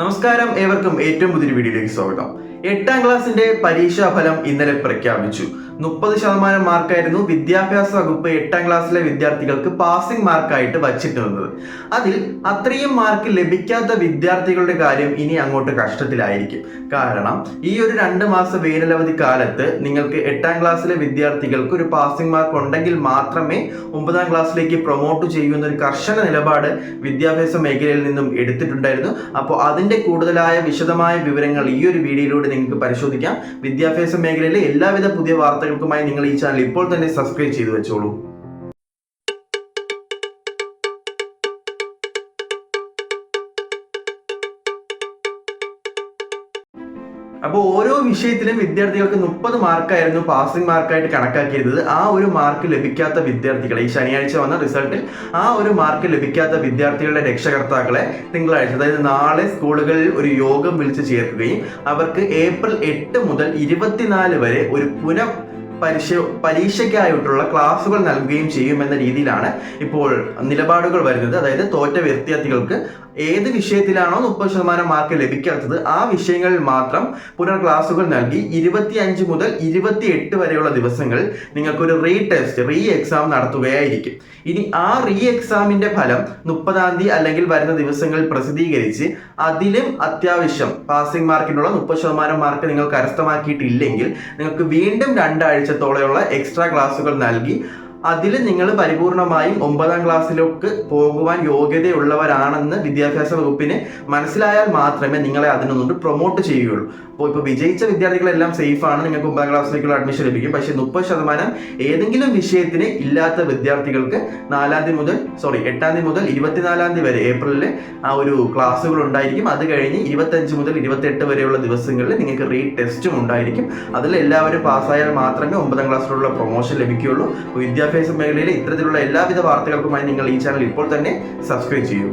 നമസ്കാരം ഏവർക്കും ഏറ്റവും പുതിയൊരു വീഡിയോയിലേക്ക് സ്വാഗതം. എട്ടാം ക്ലാസ്സിന്റെ പരീക്ഷാ ഫലം ഇന്നലെ പ്രഖ്യാപിച്ചു. മുപ്പത് ശതമാനം മാർക്കായിരുന്നു വിദ്യാഭ്യാസ വകുപ്പ് എട്ടാം ക്ലാസ്സിലെ വിദ്യാർത്ഥികൾക്ക് പാസിംഗ് മാർക്കായിട്ട് വച്ചിട്ടിരുന്നത് അതിൽ അത്രയും മാർക്ക് ലഭിക്കാത്ത വിദ്യാർത്ഥികളുടെ കാര്യം ഇനി അങ്ങോട്ട് കഷ്ടത്തിലായിരിക്കും. കാരണം ഈ ഒരു രണ്ട് മാസ വേനലവധി കാലത്ത് നിങ്ങൾക്ക് എട്ടാം ക്ലാസ്സിലെ വിദ്യാർത്ഥികൾക്ക് ഒരു പാസിംഗ് മാർക്ക് ഉണ്ടെങ്കിൽ മാത്രമേ ഒമ്പതാം ക്ലാസ്സിലേക്ക് പ്രൊമോട്ട് ചെയ്യുന്ന ഒരു കർശന നിലപാട് വിദ്യാഭ്യാസ മേഖലയിൽ നിന്നും എടുത്തിട്ടുണ്ടായിരുന്നു. അപ്പോൾ അതിന്റെ കൂടുതലായ വിശദമായ വിവരങ്ങൾ ഈ ഒരു വീഡിയോയിലൂടെ നിങ്ങൾക്ക് പരിശോധിക്കാം. വിദ്യാഭ്യാസ മേഖലയിലെ എല്ലാവിധ പുതിയ വാർത്തകൾക്കുമായി നിങ്ങൾ ഈ ചാനൽ ഇപ്പോൾ തന്നെ സബ്സ്ക്രൈബ് ചെയ്തു വെച്ചോളൂ. അപ്പോൾ ഓരോ വിഷയത്തിലും വിദ്യാർത്ഥികൾക്ക് മുപ്പത് മാർക്കായിരുന്നു പാസിംഗ് മാർക്കായിട്ട് കണക്കാക്കിയിരുന്നത്. ആ ഒരു മാർക്ക് ലഭിക്കാത്ത വിദ്യാർത്ഥികളെ ഈ ശനിയാഴ്ച വന്ന റിസൾട്ടിൽ ആ ഒരു മാർക്ക് ലഭിക്കാത്ത വിദ്യാർത്ഥികളുടെ രക്ഷകർത്താക്കളെ തിങ്കളാഴ്ച അതായത് നാളെ സ്കൂളുകളിൽ ഒരു യോഗം വിളിച്ചു ചേർക്കുകയും അവർക്ക് ഏപ്രിൽ എട്ട് മുതൽ ഇരുപത്തിനാല് വരെ ഒരു പുനഃ പരീക്ഷ പരീക്ഷയ്ക്കായിട്ടുള്ള ക്ലാസ്സുകൾ നൽകുകയും ചെയ്യുമെന്ന രീതിയിലാണ് ഇപ്പോൾ നിലപാടുകൾ വരുന്നത്. അതായത് തോറ്റ വിദ്യാർത്ഥികൾക്ക് ഏത് വിഷയത്തിലാണോ മുപ്പത് ശതമാനം മാർക്ക് ലഭിക്കാത്തത് ആ വിഷയങ്ങളിൽ മാത്രം പുനർ ക്ലാസ്സുകൾ നൽകി ഇരുപത്തി അഞ്ച് മുതൽ ഇരുപത്തി എട്ട് വരെയുള്ള ദിവസങ്ങളിൽ നിങ്ങൾക്കൊരു റീ ടെസ്റ്റ് റീ എക്സാം നടത്തുകയായിരിക്കും. ഇനി ആ റീ എക്സാമിന്റെ ഫലം മുപ്പതാം തീയതി അല്ലെങ്കിൽ വരുന്ന ദിവസങ്ങളിൽ പ്രസിദ്ധീകരിച്ച് അതിലും അത്യാവശ്യം പാസിംഗ് മാർക്കിനുള്ള മുപ്പത് ശതമാനം മാർക്ക് നിങ്ങൾ കരസ്ഥമാക്കിയിട്ടില്ലെങ്കിൽ നിങ്ങൾക്ക് വീണ്ടും രണ്ടാഴ്ചത്തോളമുള്ള എക്സ്ട്രാ ക്ലാസ്സുകൾ നൽകി അതിൽ നിങ്ങൾ പരിപൂർണമായും ഒമ്പതാം ക്ലാസ്സിലേക്ക് പോകുവാൻ യോഗ്യതയുള്ളവരാണെന്ന് വിദ്യാഭ്യാസ വകുപ്പിന് മനസ്സിലായാൽ മാത്രമേ നിങ്ങളെ അതിനൊന്നുകൊണ്ട് പ്രൊമോട്ട് ചെയ്യുകയുള്ളൂ. അപ്പോൾ ഇപ്പോൾ വിജയിച്ച വിദ്യാർത്ഥികളെല്ലാം സേഫാണ് നിങ്ങൾക്ക് ഒമ്പതാം ക്ലാസ്സിലേക്കുള്ള അഡ്മിഷൻ ലഭിക്കും. പക്ഷേ മുപ്പത് ശതമാനം ഏതെങ്കിലും വിഷയത്തിന് ഇല്ലാത്ത വിദ്യാർത്ഥികൾക്ക് നാലാം തീയതി മുതൽ സോറി എട്ടാം തീയതി മുതൽ ഇരുപത്തിനാലാം തീയതി വരെ ഏപ്രിലിൽ ആ ഒരു ക്ലാസ്സുകൾ ഉണ്ടായിരിക്കും. അത് കഴിഞ്ഞ് ഇരുപത്തഞ്ച് മുതൽ ഇരുപത്തെട്ട് വരെയുള്ള ദിവസങ്ങളിൽ നിങ്ങൾക്ക് റീ ടെസ്റ്റും ഉണ്ടായിരിക്കും. അതിൽ എല്ലാവരും പാസ്സായാൽ മാത്രമേ ഒമ്പതാം ക്ലാസ്സിലുള്ള പ്രൊമോഷൻ ലഭിക്കുകയുള്ളൂ. അപ്പോൾ വിദ്യാഭ്യാസ മേഖലയിലെ ഇത്തരത്തിലുള്ള എല്ലാവിധ വാർത്തകൾക്കുമായി നിങ്ങൾ ഈ ചാനൽ ഇപ്പോൾ തന്നെ സബ്സ്ക്രൈബ് ചെയ്യൂ.